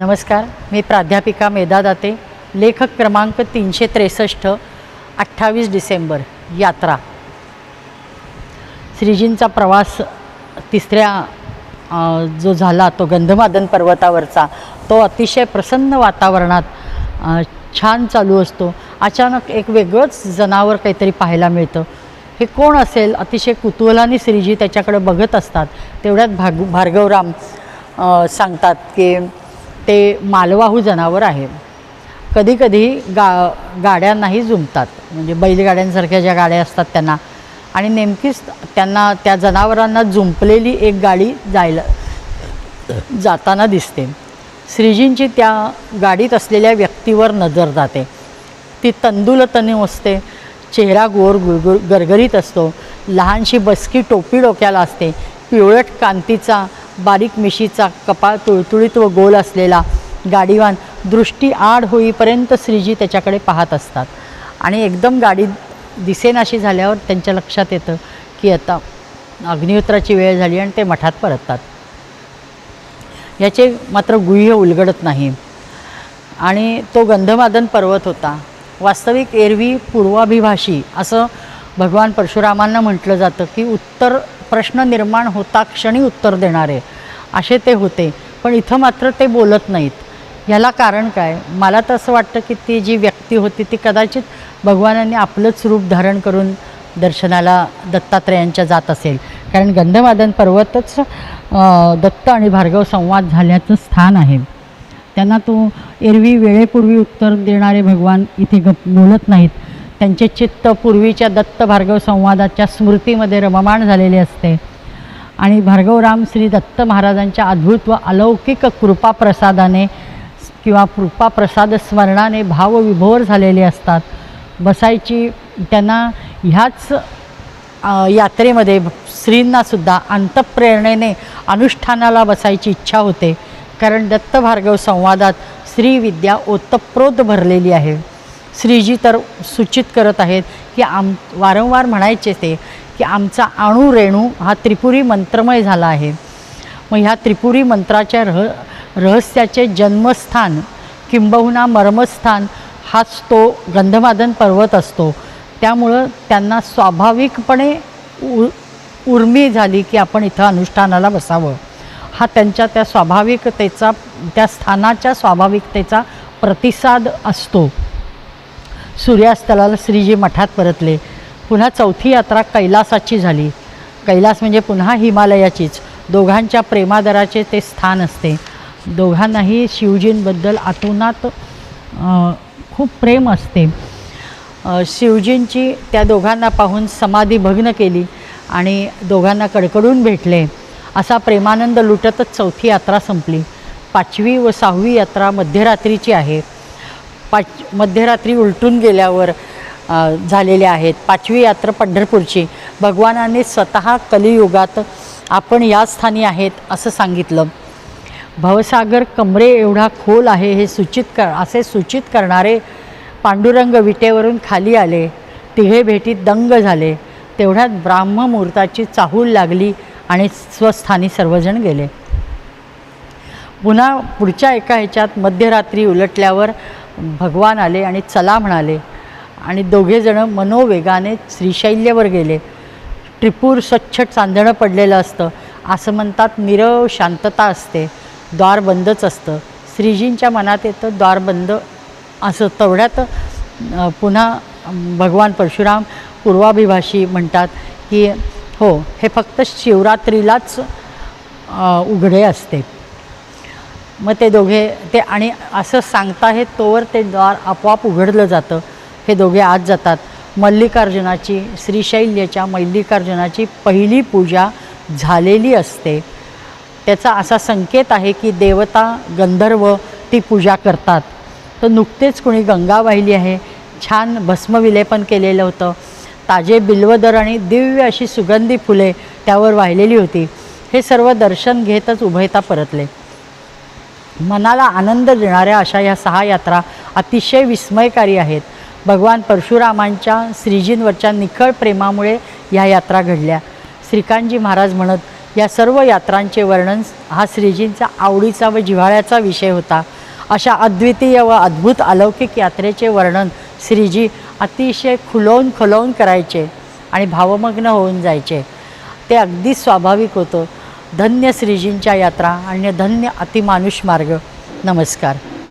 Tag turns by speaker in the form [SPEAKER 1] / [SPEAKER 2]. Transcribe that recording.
[SPEAKER 1] नमस्कार मी प्राध्यापिका मेधा दाते लेखक क्रमांक तीनशे त्रेसष्ट अठ्ठावीस डिसेंबर यात्रा. श्रीजींचा प्रवास तिसऱ्या जो झाला तो गंधमादन पर्वतावरचा तो अतिशय प्रसन्न वातावरणात छान चालू असतो. अचानक एक वेगळंच जनावर काहीतरी पाहायला मिळतं. हे कोण असेल? अतिशय कुतूहलाने श्रीजी त्याच्याकडे बघत असतात. तेवढ्यात भाग भार्गवराम सांगतात की ते मालवाहू जनावर आहे. कधीकधी गा गाड्यांनाही जुमतात म्हणजे बैलगाड्यांसारख्या ज्या गाड्या असतात त्यांना. आणि नेमकीच त्यांना त्या जनावरांना जुंपलेली एक गाडी जायला जाताना दिसते. श्रीजींची त्या गाडीत असलेल्या व्यक्तीवर नजर जाते. ती तंदुलतनी असते चेहरा गोर गुरगुर गरगरीत असतो. लहानशी बसकी टोपी डोक्याला असते. पिवळट कांतीचा बारीक मिशीचा कपाळ तुळतुळीत व गोल असलेला गाडीवान दृष्टी आड होईपर्यंत श्रीजी त्याच्याकडे पाहत असतात. आणि एकदम गाडी दिसेनाशी झाल्यावर त्यांच्या लक्षात येतं की आता अग्निहोत्राची वेळ झाली आणि ते मठात परततात. याचे मात्र गुह्य उलगडत नाही. आणि तो गंधमादन पर्वत होता. वास्तविक एरवी पूर्वाभिभाषी असं भगवान परशुरामांना म्हटलं जातं की उत्तर प्रश्न निर्माण होता क्षणी उत्तर देणारे. असे ते होते. पण इथं मात्र ते बोलत नाहीत. याला कारण काय? मला तर असं वाटतं की ती जी व्यक्ती होती ती कदाचित भगवानांनी आपलंच रूप धारण करून दर्शनाला दत्तात्रेयांच्या जात असेल. कारण गंधमादन पर्वतच दत्त आणि भार्गव संवाद झाल्याचं स्थान आहे. त्यांना तो एरवी वेळेपूर्वी उत्तर देणारे भगवान इथे गप बोलत नाहीत. त्यांचे चित्त पूर्वीच्या दत्त भार्गव संवादाच्या स्मृतीमध्ये रममाण झालेले असते. आणि भार्गवराम श्री दत्त महाराजांच्या अद्भुत व अलौकिक कृपाप्रसादाने किंवा कृपाप्रसाद स्मरणाने भावविभोर झालेले असतात. बसायची त्यांना ह्याच यात्रेमध्ये स्त्रींनासुद्धा अंतप्रेरणेने अनुष्ठानाला बसायची इच्छा होते. कारण दत्त भार्गव संवादात श्रीविद्या ओतप्रोत भरलेली आहे. श्रीजी तर सूचित करत आहेत की आम वारंवार म्हणायचे ते की आमचा अणू रेणू हा त्रिपुरी मंत्रमय झाला आहे. मग ह्या त्रिपुरी मंत्राच्या रह रहस्याचे जन्मस्थान किंबहुना मर्मस्थान हाच तो गंधमादन पर्वत असतो. त्यामुळं त्यांना स्वाभाविकपणे उ उर्मी झाली की आपण इथं अनुष्ठानाला बसावं. हा त्यांच्या त्या स्वाभाविकतेचा त्या स्थानाच्या स्वाभाविकतेचा प्रतिसाद असतो. सूर्यास्ताला श्रीजी मठात परतले. पुन्हा चौथी यात्रा कैलासाची झाली. कैलास म्हणजे पुन्हा हिमालयाचीच. दोघांच्या प्रेमादराचे ते स्थान असते. दोघांनाही शिवजींबद्दल आतोनात खूप प्रेम असते. शिवजींची त्या दोघांना पाहून समाधी भग्न केली आणि दोघांना कडकडून भेटले. असा प्रेमानंद लुटतच चौथी यात्रा संपली. पाचवी व सहावी यात्रा मध्यरात्रीची आहे. पाच मध्यरात्री उलटून गेल्यावर झालेले झालेल्या आहेत. पाचवी यात्रा पंढरपूरची. भगवानाने स्वतः कलियुगात आपण या स्थानी आहेत असं सांगितलं. भवसागर कमरे एवढा खोल आहे हे सूचित कर असे सूचित करणारे पांडुरंग विटेवरून खाली आले. तिघे भेटीत दंग झाले. तेवढ्यात ब्राह्ममुहूर्ताची चाहूल लागली आणि स्वस्थानी सर्वजण गेले. पुन्हा पुढच्या एका ह्याच्यात मध्यरात्री उलटल्यावर भगवान आले आणि चला म्हणाले. आणि दोघेजणं मनोवेगाने श्रीशैल्यावर गेले. त्रिपूर स्वच्छ चांदणं पडलेलं असतं. असं म्हणतात निरव शांतता असते. द्वार बंदच असतं. श्रीजींच्या मनात येतं द्वार बंद असं. तेवढ्यात पुन्हा भगवान परशुराम पूर्वाभिभाषी म्हणतात की हो हे फक्त शिवरात्रीलाच उघडे असते. मग ते दोघे ते आणि असं सांगता तोवर ते द्वार आपोआप उघडलं जातं. हे दोघे आत जातात. मल्लिकार्जुनाची श्रीशैल्याच्या मल्लिकार्जुनाची पहिली पूजा झालेली असते. त्याचा असा संकेत आहे की देवता गंधर्व ती पूजा करतात. तर नुकतेच कुणी गंगा वाहिली आहे. छान भस्मविलेपन केलेलं होतं. ताजे बिल्वदर आणि दिव्य अशी सुगंधी फुले त्यावर वाहिलेली होती. हे सर्व दर्शन घेतच उभयता परतले. मनाला आनंद देणाऱ्या अशा ह्या सहा यात्रा अतिशय विस्मयकारी आहेत. भगवान परशुरामांच्या श्रीजींवरच्या निखळ प्रेमामुळे ह्या यात्रा घडल्या. श्रीकांतजी महाराज म्हणत या सर्व यात्रांचे वर्णन हा श्रीजींचा आवडीचा व जिव्हाळ्याचा विषय होता. अशा अद्वितीय व अद्भुत अलौकिक यात्रेचे वर्णन श्रीजी अतिशय खुलवून खुलवून करायचे आणि भावमग्न होऊन जायचे. ते अगदी स्वाभाविक होतं. धन्य श्रीजींच्या यात्रा आणि धन्य अतिमानुष मार्ग. नमस्कार.